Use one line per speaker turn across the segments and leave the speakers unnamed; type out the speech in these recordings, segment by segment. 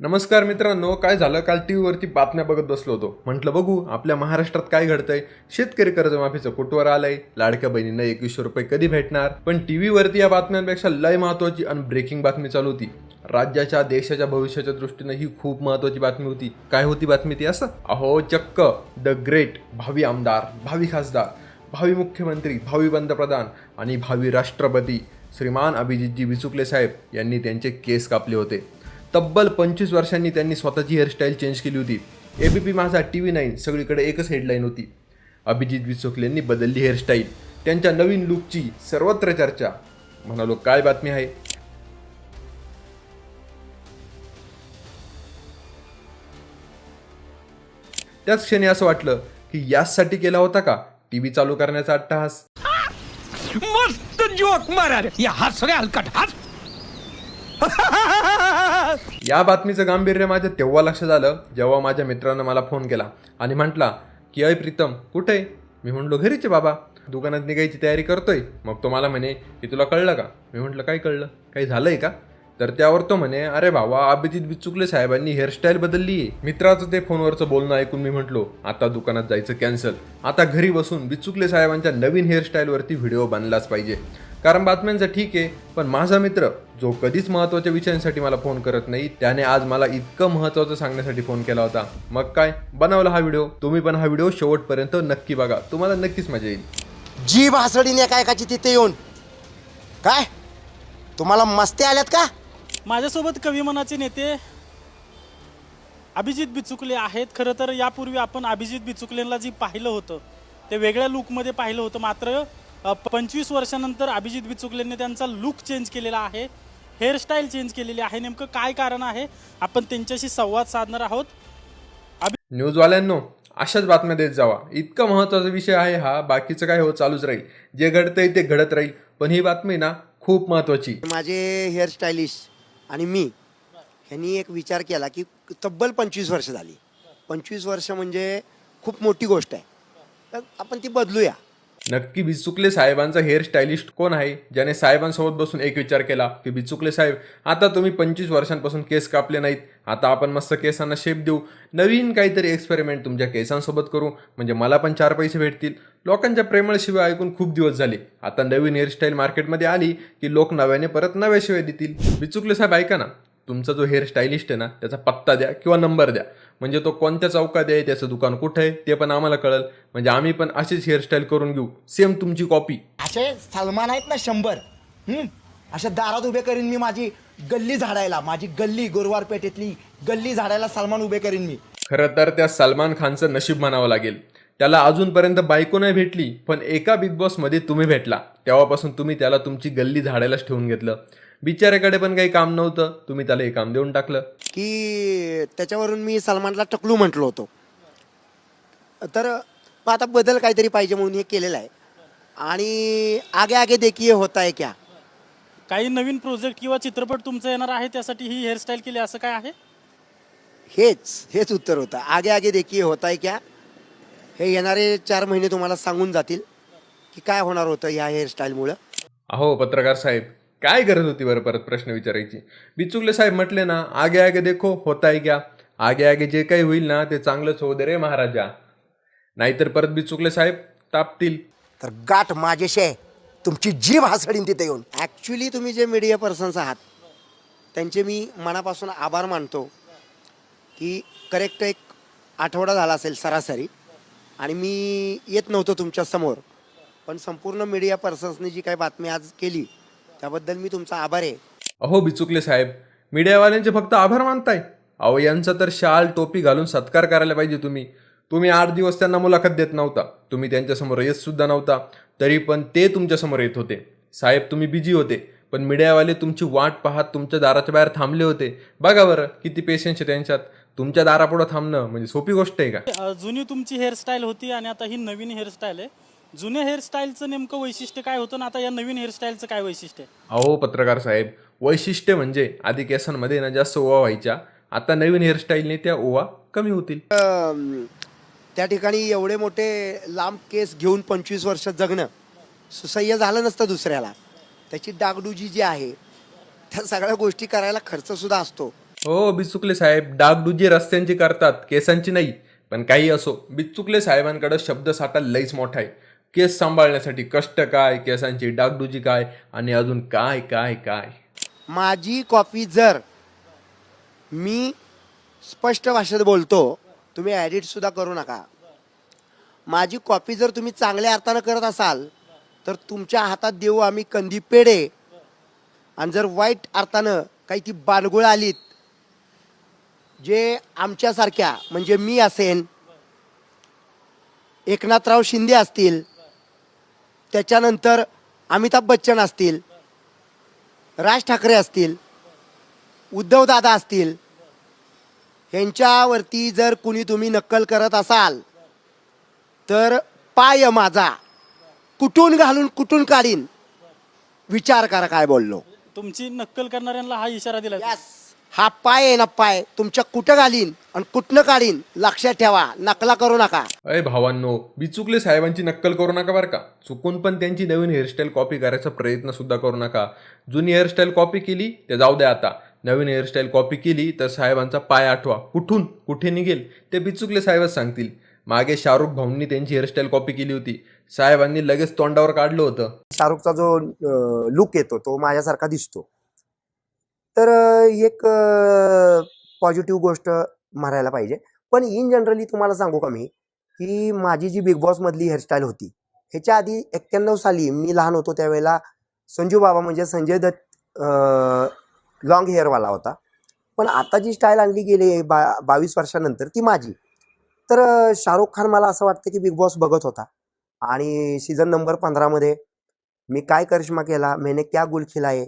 नमस्कार मित्रांनो काय झालं? काल टी व्हीवरती बातम्या बघत बसलो होतो. म्हटलं बघू आपल्या महाराष्ट्रात काय घडतंय? शेतकरी कर्जमाफीचं कुटवर आलंय? लाडक्या बहिणींना एकवीसशे रुपये कधी भेटणार? पण टी व्हीवरती या बातम्यांपेक्षा लय महत्वाची आणि ब्रेकिंग बातमी चालू होती. राज्याच्या देशाच्या भविष्याच्या दृष्टीनं ही खूप महत्वाची बातमी होती. काय होती बातमी ती असं? अहो चक्क द ग्रेट भावी आमदार भावी खासदार भावी मुख्यमंत्री भावी पंतप्रधान आणि भावी राष्ट्रपती श्रीमान अभिजितजी विचुकले साहेब यांनी त्यांचे केस कापले होते. तब्बल पंचवीस वर्षांनी त्यांनी स्वतःची हेअरस्टाईल चेंज केली होती. एबीपी माझा टी व्ही नाईन सगळीकडे एकच हेडलाईन होती. अभिजित विचुकलेंनी बदलली हेअरस्टाईल त्यांच्या नवीन लुकची सर्वत्र चर्चा. म्हणालो काय बातमी आहे? त्याच क्षणी असं वाटलं की याचसाठी केला होता का? टीव्ही चालू करण्याचा अट्टहास.
मस्त जोक मारा या हलकट. हस
या बातमीचं गांभीर्य माझ्या तेव्हा लक्षात आलं जेव्हा माझ्या मित्रानं मला फोन केला आणि म्हटला की अय प्रीतम कुठे आहे? मी म्हटलो घरीच बाबा दुकानात निघायची तयारी करतोय. मग तो मला म्हणे की तुला कळलं का? मी म्हटलं काय कळलं? काही झालंय का? तर त्यावर तो म्हणे अरे भावा अभिजित बिचुकले साहेबांनी हेअरस्टाईल बदलली आहे. मित्राचं ते फोनवरचं बोलणं ऐकून मी म्हटलो आता दुकानात जायचं कॅन्सल आता घरी बसून बिचुकले साहेबांच्या नवीन हेअरस्टाईलवरती व्हिडिओ बनलाच पाहिजे. कारण बातम्यांचं ठीक आहे पण माझा मित्र जो कधीच महत्त्वाच्या विषयांसाठी मला फोन करत नाही त्याने आज मला इतकं महत्त्वाचं सांगण्यासाठी फोन केला होता. मग काय? बनवला हा व्हिडिओ तुम्ही पण हा व्हिडिओ शेवटपर्यंत नक्की बघा. तुम्हाला नक्कीच मजा येईल.
जीभ हसडीने काय एकाची तिथे येऊन. काय? तुम्हाला मस्ती आल्यात का?
माझ्यासोबत कवी मनाचे नेते अभिजित बिचुकले आहेत. खरं तर यापूर्वी आपण अभिजित बिचुकलेंना जी पाहिलं होतं ते वेगळ्या लुकमध्ये पाहिलं होतं. मात्र पंचवीस वर्षानंतर अभिजित बिचुकलेंनी त्यांचा लुक चेंज केलेला आहे. हेअरस्टाईल चेंज केलेली आहे. नेमकं काय कारण आहे? आपण त्यांच्याशी संवाद साधणार आहोत.
न्यूजवाल्यांनो अशाच बातम्या देत जावा. इतका महत्त्वाचा विषय आहे हा. बाकीचं काय हो चालूच राहील. जे घडतंय ते घडत राहील. पण ही बातमी ना खूप महत्त्वाची.
माझे हेअर स्टायलिस्ट आणि मी ह्यांनी एक विचार केला की तब्बल पंचवीस वर्ष झाली. पंचवीस वर्ष म्हणजे खूप मोठी गोष्ट आहे. तर आपण ती बदलूया.
नक्की बिचुकले साहेबांचा हेअर स्टायलिस्ट कोण आहे? ज्याने साहेबांसोबत बसून एक विचार केला की बिचुकले साहेब आता तुम्ही पंचवीस वर्षांपासून केस कापले नाहीत. आता आपण मस्त केसांना शेप देऊ. नवीन काहीतरी एक्सपेरिमेंट तुमच्या केसांसोबत करू. म्हणजे मला पण चार पैसे भेटतील. लोकांच्या प्रेमळशिवाय ऐकून खूप दिवस झाले. आता नवीन हेअरस्टाईल मार्केटमध्ये आली की लोक नव्याने परत नव्या शिवाय देतील. बिचुकले साहेब ऐका ना. तुमचा जो हेअर स्टायलिस्ट आहे ना त्याचा पत्ता द्या किंवा नंबर द्या. म्हणजे तो कोणत्या चौकात आहे त्याचं दुकान कुठं आहे ते पण आम्हाला कळेल. म्हणजे आम्ही पण अशीच हेअरस्टाईल करून घेऊ. सेम तुमची कॉपी
असे सलमान आहेत ना शंभर. हम्म? अशा दारात उभे करीन मी माझी गल्ली झाडायला. माझी गल्ली गुरुवार पेठेतली गल्ली झाडायला सलमान उभे करीन मी.
खरं तर त्या सलमान खानचं नशीब म्हणावं लागेल. त्याला अजूनपर्यंत बायको नाही भेटली पण एका बिग बॉसमध्ये तुम्ही भेटला. तेव्हापासून तुम्ही त्याला तुमची गल्ली झाडायलाच ठेवून घेतलं. बिचाऱ्याकडे पण काही काम नव्हतं. तुम्ही त्याला हे काम देऊन टाकलं.
की त्याच्यावरून मी सलमानला टकलू म्हटलो होतो. तर मग आता बदल काहीतरी पाहिजे म्हणून हे केलेलं आहे. आणि आगे आगे देखील होत आहे क्या?
काही नवीन प्रोजेक्ट किंवा चित्रपट तुमचं येणार आहे त्यासाठी ही हेअरस्टाईल केली असं काय आहे?
हेच हेच उत्तर होतं. आगे आगे देखील होत आहे क्या? हे येणारे चार महिने तुम्हाला सांगून जातील की काय होणार होतं ह्या हेअरस्टाईलमुळं
अहो पत्रकार साहेब काय गरज होती बरं परत प्रश्न विचारायची? बिचुकले साहेब म्हटले ना आगे आगे देखो होता है क्या आगे आगे जे काही होईल ना ते चांगलंच होऊ दे रे महाराजा. नाहीतर परत बिचुकले साहेब तापतील.
तर गाठ माझ्याशी आहे. तुमची जीभ हसडीन तिथे येऊन. ॲक्च्युली तुम्ही जे मीडिया पर्सन्स आहात त्यांचे मी मनापासून आभार मानतो की करेक्ट एक आठवडा झाला असेल सरासरी आणि मी येत नव्हतो तुमच्यासमोर. पण संपूर्ण मीडिया पर्सन्सनी जी काही बातमी आज केली त्याबद्दल मी तुमचा आभार आहे.
अहो बिचुकले साहेब मीडियावाल्यांचे फक्त आभार मानताय. अहो यांचा तर शाल टोपी घालून सत्कार करायला पाहिजे तुम्ही. तुम्ही आठ दिवस त्यांना मुलाखत देत नव्हता. तुम्ही त्यांच्यासमोर येत सुद्धा नव्हता. तरी पण ते तुमच्यासमोर येत होते. साहेब तुम्ही बिजी होते. पण मीडियावाले तुमची वाट पाहत तुमच्या दाराच्या बाहेर थांबले होते. बघा बरं किती पेशन्स आहे त्यांच्यात. तुमच्या दारापुढं थांबणं म्हणजे सोपी गोष्ट आहे का?
जुनी तुमची हेअरस्टाईल होती आणि आता ही नवीन हेअरस्टाईल आहे. जुन्या हेअरस्टाईलचं नेमकं वैशिष्ट्य काय होतं आणि आता या नवीन हेअरस्टाईलचं काय वैशिष्ट्य आहे?
अहो पत्रकार साहेब वैशिष्ट्य म्हणजे आधी केसांमध्ये ना जास्त ओवा व्हायच्या. आता नवीन हेअरस्टाईलने त्या ओवा कमी होतील.
त्या ठिकाणी एवढे मोठे लांब केस घेऊन पंचवीस वर्ष जगणं सुसह्य झालं नसतं दुसऱ्याला. त्याची डागडुजी जी आहे त्या सगळ्या गोष्टी करायला खर्चसुद्धा असतो.
हो बिचुकले साहेब डागडुजी रस्त्यांची करतात केसांची नाही पण काही असो. बिचुकले साहेबांकडे शब्दसाठा लईच मोठा आहे. केस सांभाळण्यासाठी कष्ट काय केसांची डागडुजी काय आणि अजून काय काय काय?
माझी कॉपी जर मी स्पष्ट भाषेत बोलतो तुम्ही ॲडिट सुद्धा करू नका. माझी कॉपी जर तुम्ही चांगल्या अर्थानं करत असाल तर तुमच्या हातात देऊ आम्ही कंदी पेढे. आणि जर वाईट अर्थानं काही ती बाणगुळ आलीत जे आमच्यासारख्या म्हणजे मी असेन एकनाथराव शिंदे असतील त्याच्यानंतर अमिताभ बच्चन असतील राज ठाकरे असतील उद्धवदादा असतील ह्यांच्यावरती जर कुणी तुम्ही नक्कल करत असाल तर पाय माझा. कुठून घालून कुठून काढीन? विचार करा काय बोललो.
तुमची नक्कल करणाऱ्यांना हा इशारा दिला
हा पाय आहे ना पाय तुमच्या कुठं घालीन आणि कुठनं काढीन लक्षात ठेवा नकला करू नका.
अय भावांनो बिचुकले साहेबांची नक्कल करू नका बरं का. चुकून पण त्यांची नवीन हेअरस्टाईल कॉपी करायचा प्रयत्न सुद्धा करू नका. जुनी हेअरस्टाईल कॉपी केली ते जाऊ द्या आता. नवीन हेअरस्टाईल कॉपी केली तर साहेबांचा पाय आठवा. कुठून कुठे निघेल ते बिचुकले साहेबच सांगतील. मागे शाहरुख भाऊंनी त्यांची हेअरस्टाईल कॉपी केली होती. साहेबांनी लगेच तोंडावर काढलं होतं.
शाहरुखचा जो लुक येतो तो माझ्यासारखा दिसतो. तर एक पॉझिटिव्ह गोष्ट मारायला पाहिजे. पण इन जनरली तुम्हाला सांगू का मी की माझी जी बिग बॉसमधली हेअरस्टाईल होती ह्याच्या आधी एक्क्याण्णव साली मी लहान होतो त्यावेळेला संजू बाबा म्हणजे संजय दत्त लॉंग हेअरवाला होता. पण आता जी स्टाईल आणली गेली बा बावीस वर्षानंतर ती माझी. तर शाहरुख खान मला असं वाटतं की बिग बॉस बघत होता. आणि सीझन नंबर पंधरामध्ये मी काय करिश्मा केला मैंने क्या गुल खिलाए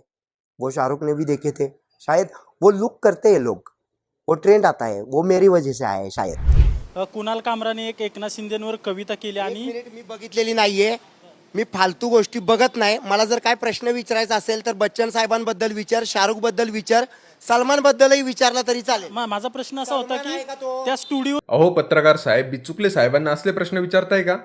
वो शाहरुख ने भी देखे थे. शायद वो लुक करते हैं लोग। वो ट्रेंड आता है वो मेरी वजह से आया है शायद।
अ, कुणाल कामराने एक एकनाथ शिंदेवर कविता केली आणि
मिनिट मी बघितलेली नाहीये. मी फालतू गोष्टी बघत नाही. मला जर काय प्रश्न विचारायचा असेल तर बच्चन साहेबांबद्दल विचार शाहरुखबद्दल विचार सलमान बद्दलही विचारला तरी चालेल.
मा- माझा प्रश्न असा होता
का?
त्या स्टुडिओ
अहो पत्रकार साहेब बिचुकले साहेबांना असले प्रश्न विचारताय का?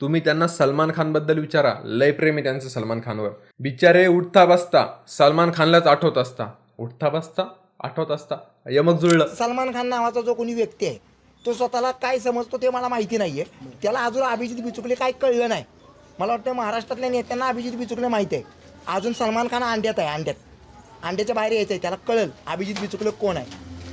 तुम्ही त्यांना सलमान खानबद्दल विचारा. लय प्रेम आहे त्यांचं सलमान खानवर. बिचारे उठता बसता सलमान खानलाच आठवत असता. उठता बसता आठवत असता यमक जुळलं.
सलमान खान नावाचा जो कोणी व्यक्ती आहे तो स्वतःला काय समजतो ते मला माहिती नाहीये. त्याला अजून अभिजित बिचुकले काय कळलं नाही. मला वाटतं महाराष्ट्रातल्या नेत्यांना अभिजित बिचुकले माहिती आहे. अजून सलमान खान अंड्यात आहे अंड्यात. अंड्याच्या बाहेर यायचं आहे त्याला कळल अभिजित बिचुकले कोण आहे.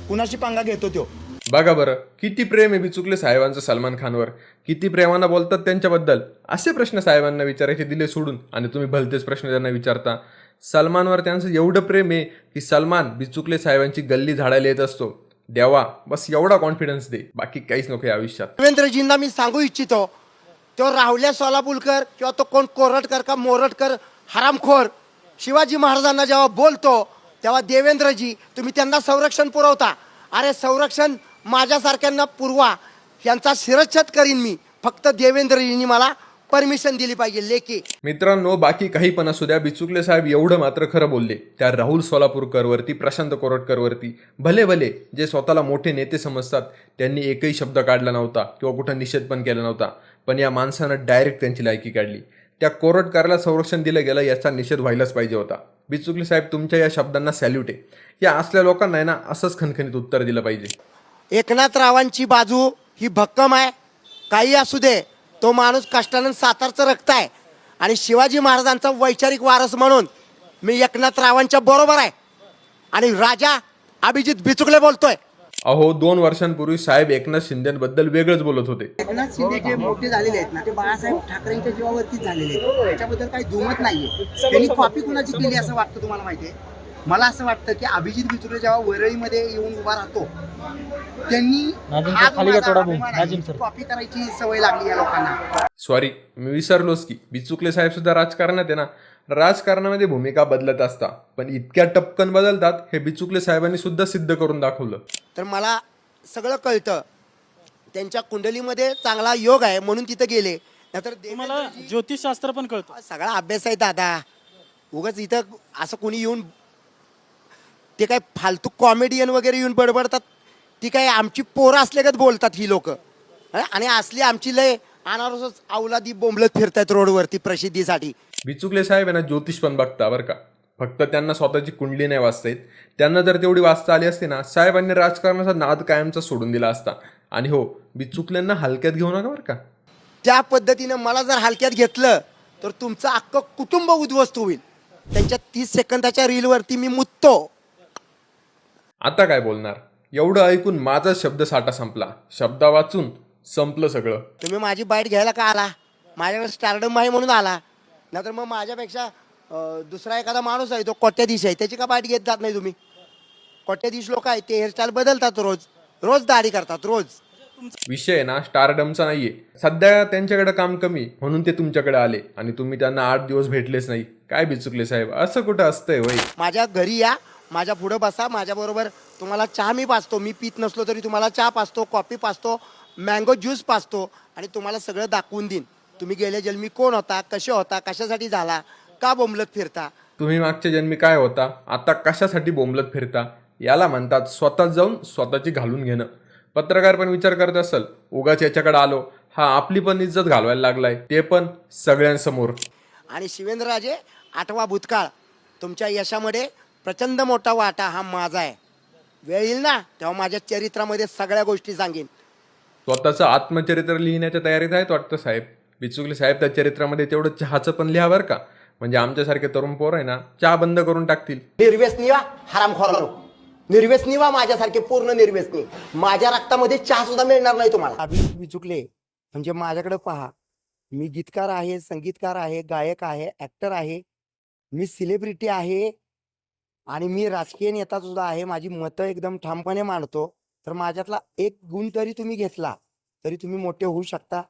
कुणाशी पंगा घेतो तो?
बघा बरं किती प्रेम आहे बिचुकले साहेबांचं सलमान खानवर. किती प्रेमानं बोलतात त्यांच्याबद्दल. असे प्रश्न साहेबांना विचारायचे दिले सोडून. आणि तुम्ही भलतेच प्रश्न त्यांना विचारता. सलमानवर त्यांचं एवढं प्रेम आहे की सलमान बिचुकले साहेबांची गल्ली झाडायला येत असतो. देवा बस एवढा कॉन्फिडन्स दे. बाकी काहीच नको या आयुष्यात.
देवेंद्रजींना मी सांगू इच्छितो तो राहुल्या सोलापूरकर किंवा तो कोण कोरटकर का मोरटकर हरामखोर शिवाजी महाराजांना जेव्हा बोलतो तेव्हा देवेंद्रजी तुम्ही त्यांना संरक्षण पुरवता. अरे संरक्षण माझ्यासारख्यांना पुरवा. यांचा शिरच्छेद करीन मी. फक्त देवेंद्रजींनी मला परमिशन दिली पाहिजे लेखी.
मित्रांनो बाकी काही पण असू द्या बिचुकले साहेब एवढं मात्र खरं बोलले. त्या राहुल सोलापूरकरवरती प्रशांत कोरटकरवरती भले भले जे स्वतःला मोठे नेते समजतात त्यांनी एकही शब्द काढला नव्हता किंवा कुठं निषेध पण केला नव्हता. पण या माणसानं डायरेक्ट त्यांची लायकी काढली. त्या कोरटकरला संरक्षण दिलं गेलं याचा निषेध व्हायलाच पाहिजे होता. बिचुकले साहेब तुमच्या या शब्दांना सॅल्यूट आहे. या असल्या लोकांना ना असंच खणखणीत उत्तर दिलं पाहिजे.
एकनाथरावांची बाजू ही भक्कम आहे. काही असू दे तो माणूस कष्टानं सातारचं रक्त आहे. आणि शिवाजी महाराजांचा वैचारिक वारस म्हणून मी एकनाथरावांच्या बरोबर आहे. आणि राजा अभिजित बिचुकले बोलतोय.
अहो दोन वर्षांपूर्वी साहेब एकनाथ शिंदेबद्दल वेगळंच बोलत होते.
एकनाथ शिंदे जे मोठे झालेले आहेत ना ते बाळासाहेब ठाकरेंच्या जीवावरतीच झालेले आहेत. त्याच्याबद्दल काही दुमत नाहीये. त्यांनी कॉपी कुणाची केली असं वाटतं तुम्हाला माहिती आहे? मला असं वाटतं की अभिजित बिचुले जेव्हा वरळीमध्ये येऊन उभा राहतो त्यांनी हा जो माझा अभिमान आहे, कॉपी करायची सवय लागली या लोकांना.
सॉरी मी विसरलोच की. बिचुकले साहेब सुद्धा राजकारणात आहे ना? राजकारणामध्ये भूमिका बदलत असता पण इतक्या टपकन बदलतात हे बिचुकले साहेबांनी सुद्धा सिद्ध करून दाखवलं.
तर मला सगळं कळतं. त्यांच्या कुंडलीमध्ये चांगला योग आहे म्हणून तिथं गेले. नाहीतर देवेंद्रजी-
ज्योतिषशास्त्र पण कळतं.
सगळा अभ्यास आहे दादा. उगाच इथं असं कोणी येऊन ते काय फालतू कॉमेडियन वगैरे येऊन बडबडतात. ती काय आमची पोरं असल्यागत बोलतात ही लोक. आणि असली आमची लय अनावरच अवलादी बोंबलत फिरतात रोडवरती प्रसिद्धीसाठी.
बिचुकले साहेब आहे ना ज्योतिष पण बघता बरं का? फक्त त्यांना स्वतःची कुंडली नाही वाचता येत. त्यांना जर तेवढी वाचता आली असते ना साहेबांनी राजकारणाचा नाद कायमचा सोडून दिला असता. आणि हो बिचुकल्यांना हलक्यात घेऊ नका बरं का?
त्या पद्धतीनं मला जर हलक्यात घेतलं तर तुमचं अख्खं कुटुंब उद्ध्वस्त होईल. त्यांच्या तीस सेकंदाच्या रीलवरती मी मुततो.
आता काय बोलणार? एवढं ऐकून माझा शब्द साठा संपला. शब्दा वाचून संपलं सगळं.
तुम्ही माझी बाईट घ्यायला का आला? माझ्याकडे स्टारडम आहे म्हणून आला. नाहीतर मग माझ्यापेक्षा अं, दुसरा एखादा माणूस आहे तो कोट्याधीश आहे त्याची का बाईट घेत जात नाही तुम्ही? कोट्याधीश लोक आहेत ते हेअरस्टाईल बदलतात रोज. रोज दाढी करतात रोज.
विषय आहे ना स्टारडमचा नाहीये. सध्या त्यांच्याकडे काम कमी म्हणून ते तुमच्याकडे आले. आणि तुम्ही त्यांना आठ दिवस भेटलेच नाही. काय बिचुकले साहेब? असं कुठं असतंय वय
माझ्या घरी या माझ्या पुढं बसा माझ्याबरोबर तुम्हाला चहा मी पाचतो मी पित नसलो तरी तुम्हाला चहा पाचतो कॉफी पाचतो मँगो ज्यूस पाचतो आणि तुम्हाला सगळं दाखवून देईन. तुम्ही गेल्या जन्मी कोण होता कसे होता कशासाठी झाला का बोंबलत फिरता?
तुम्ही मागच्या जन्मी काय होता आता कशासाठी बोंबलत फिरता याला म्हणतात स्वतःच जाऊन स्वतःची घालून घेणं. पत्रकार पण विचार करत असेल उगाच याच्याकडे आलो हा आपली पण इज्जत घालवायला लागलाय ते पण सगळ्यांसमोर.
आणि शिवेंद्रराजे आठवा भूतकाळ तुमच्या यशामध्ये प्रचंड मोठा वाटा हा माझा आहे. वेळ येईल ना तेव्हा माझ्या चरित्रामध्ये सगळ्या गोष्टी सांगेन.
स्वतःचं आत्मचरित्र लिहिण्याच्या तयारीत आहेत वाटतं साहेब. बिचुकले साहेब त्या चरित्रामध्ये तेवढं चहाचं पण लिहा बरं का? म्हणजे आमच्यासारखे तरुण पोर आहे ना चहा बंद करून टाकतील.
निर्व्यसनी वा हरामखोरानो निर्व्यसनी वा माझ्यासारखे पूर्ण निर्व्यसनी. माझ्या रक्तामध्ये चहा सुद्धा मिळणार नाही तुम्हाला.
अभिजित बिचुकले म्हणजे माझ्याकडे पहा. मी गीतकार आहे संगीतकार आहे गायक आहे ऍक्टर आहे. मी सेलिब्रिटी आहे आणि मी राजकीय नेता सुद्धा आहे माझी मतं एकदम ठामपणे मांडतो. तर माझ्यातला एक गुण तरी तुम्ही घेतला तरी तुम्ही मोठे होऊ शकता.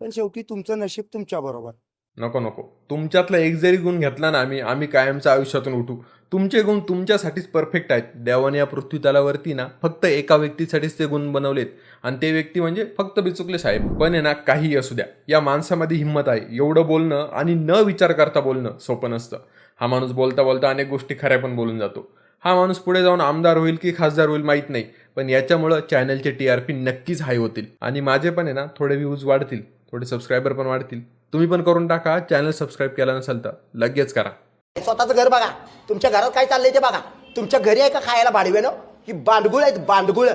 पण शेवटी तुमचं नशीब तुमच्या बरोबर.
नको नको. तुमच्यातला एक जरी गुण घेतला ना आम्ही आम्ही कायमच्या आयुष्यातून उठू. तुमचे गुण तुमच्यासाठीच परफेक्ट आहेत. देवाने या पृथ्वी तलावरती ना फक्त एका व्यक्तीसाठीच ते गुण बनवलेत. आणि ते व्यक्ती म्हणजे फक्त बिचुकले साहेब. पण आहे ना काही असू द्या. या माणसामध्ये हिंमत आहे. एवढं बोलणं आणि न विचार करता बोलणं सोपं नसतं. हा माणूस बोलता बोलता अनेक गोष्टी खऱ्या पण बोलून जातो. हा माणूस पुढे जाऊन आमदार होईल की खासदार होईल माहीत नाही. पण याच्यामुळं चॅनलचे टी आर पी नक्कीच हाय होतील. आणि माझे पण आहे ना थोडे व्ह्यूज वाढतील. थोडे सबस्क्रायबर पण वाढतील. तुम्ही पण करून टाका चॅनल सबस्क्राईब केला नसेल तर लगेच करा.
स्वतःचं घर बघा. तुमच्या घरात काय चाललंय ते बघा. तुमच्या घरी आहे का खायला भाडवेनं? की बांडगुळ आहेत बांडगुळ.